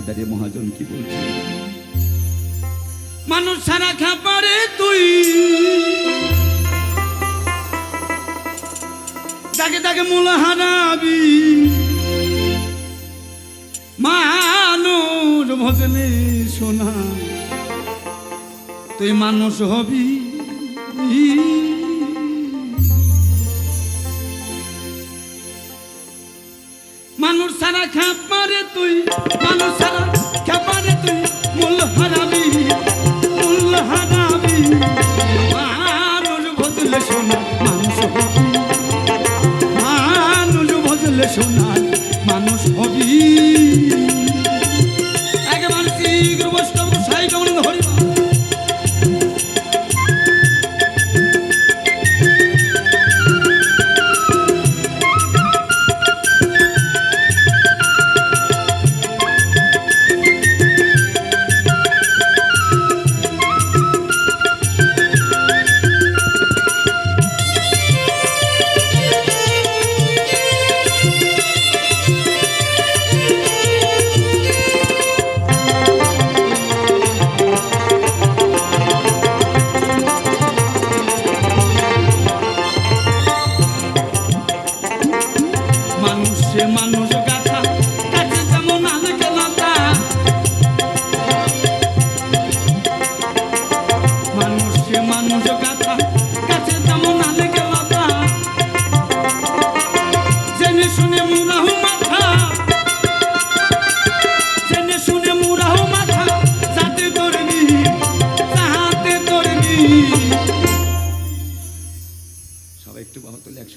হায়দারে মহাজন কি বলছে? মানুষ ছাড়া খাবারে তুই। তাকে তাকে মূল হারাবি। মানুষ ভজলে শোনা তুই মানুষ হবি।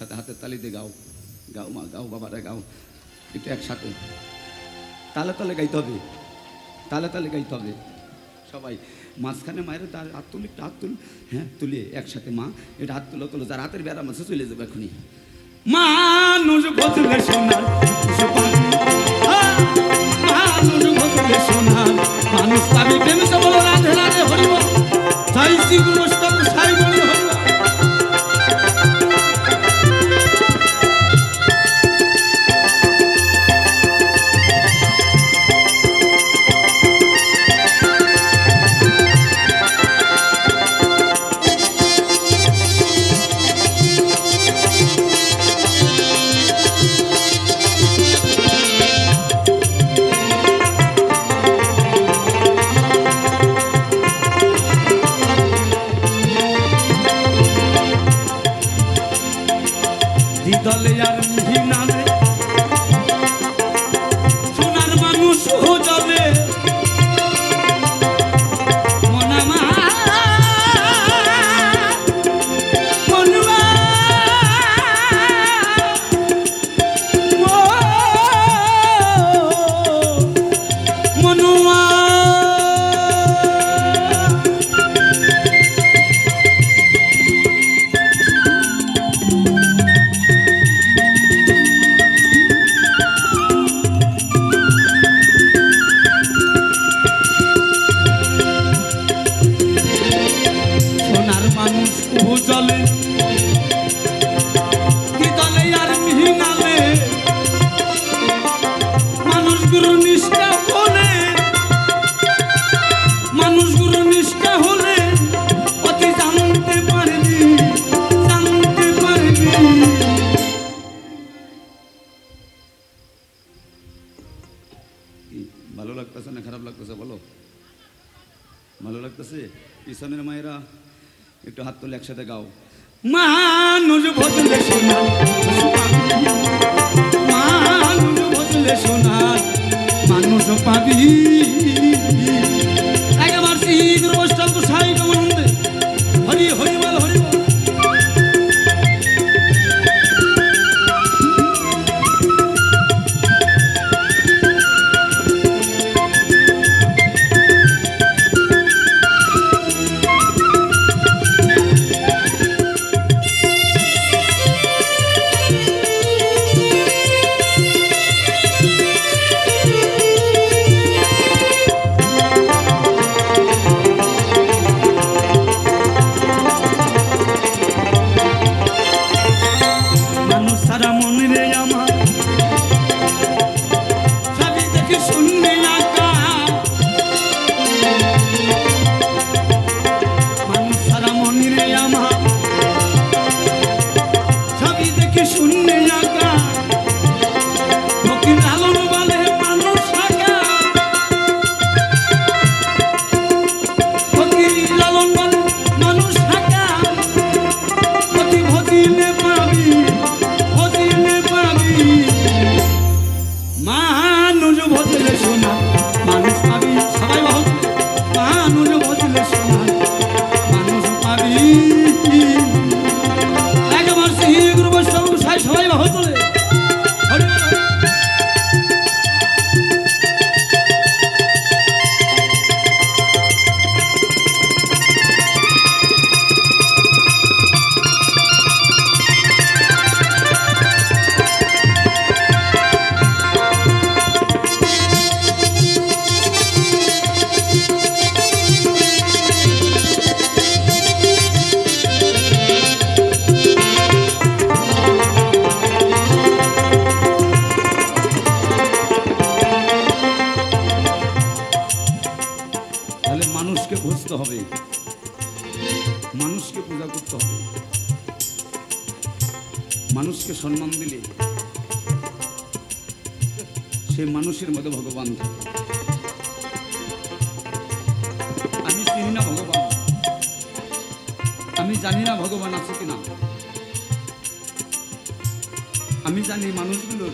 একসাথে হাতের তালি দিয়ে গাও। গাও মা, গাও বাবারা গাও। একটু একসাথে। তালে তালে গাইতে হবে। তালে তালে গাইতে হবে। সবাই, মাঝখানে মায়ের তার হাত তুলি, একটু হাত তুল। হ্যাঁ তুলে, একসাথে মা। এটা হাত তুলো তুলো। যার হাতের বেড়া মাঝে চলে যাবে এখনই। মানুষ বদলে সোনার পিছনের মায়েরা একটু হাত তুলে একসাথে গাও। মানুষ বদলে It's you. সম্মান দিলে সেই মানুষের মধ্যে ভগবান থাকে। আমি চিনি না ভগবান। আমি জানি না ভগবান আছে কিনা। আমি জানি মানুষগুলোর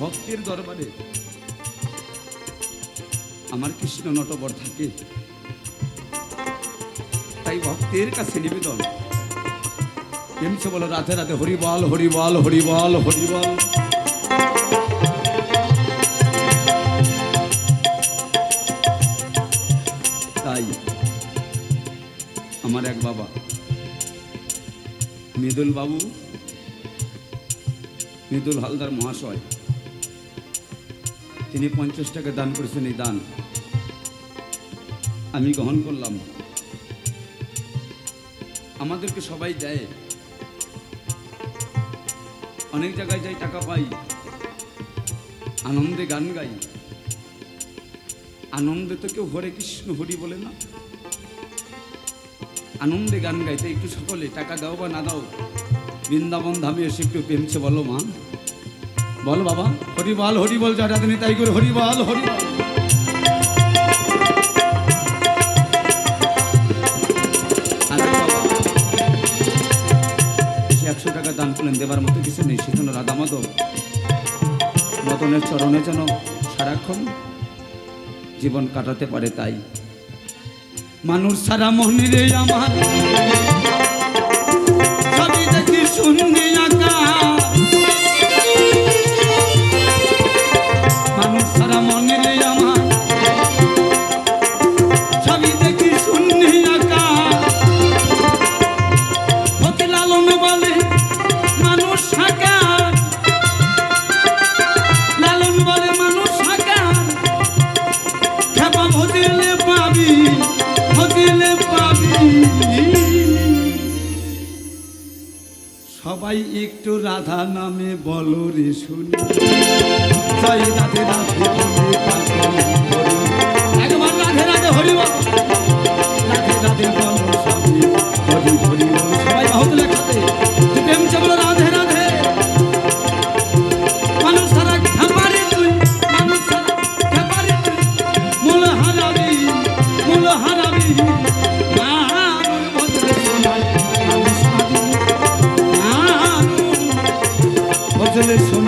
ভক্তের দরবারে আমার কৃষ্ণ নটবর থাকে। তাই ভক্তের কাছে নিবেদন। কেমছে বলো, রাধে রাধে, হরিবল হরিবল হরিবল হরিবল। তাই আমার এক বাবা, মৃদুল বাবু, মৃদুল হালদার মহাশয়, তিনি পঞ্চাশ টাকা দান করেছেন এই দান। আমি গ্রহণ করলাম। আমাদেরকে সবাই দেয়। অনেক জায়গায় যাই টাকা পাই। আনন্দে গান গাই। আনন্দে তো কেউ হরে কৃষ্ণ, হরি বলে না। আনন্দে গান গাইতে একটু সকলে টাকা দাও বা না দাও, বৃন্দাবন ধামে এসে একটু প্রেমছে বলো মা। বল বাবা হরি বল হরি বল যারা তাই করে হরি বল হরি বল একশো টাকা দান করলেন, দেবার মতো কিছু নেই। সেজন্য রাধা মাধব মতনের চরণে যেন সারাক্ষণ জীবন কাটাতে পারে তাই। মানুষ সারা মনিরে আমার দেখি শূন্য আঁকা সবাই একটু রাধা নামে বলো রে শুনি। জয় রাধে রাধে বহুত লেখাতে। প্রেম মানুষ মানুষ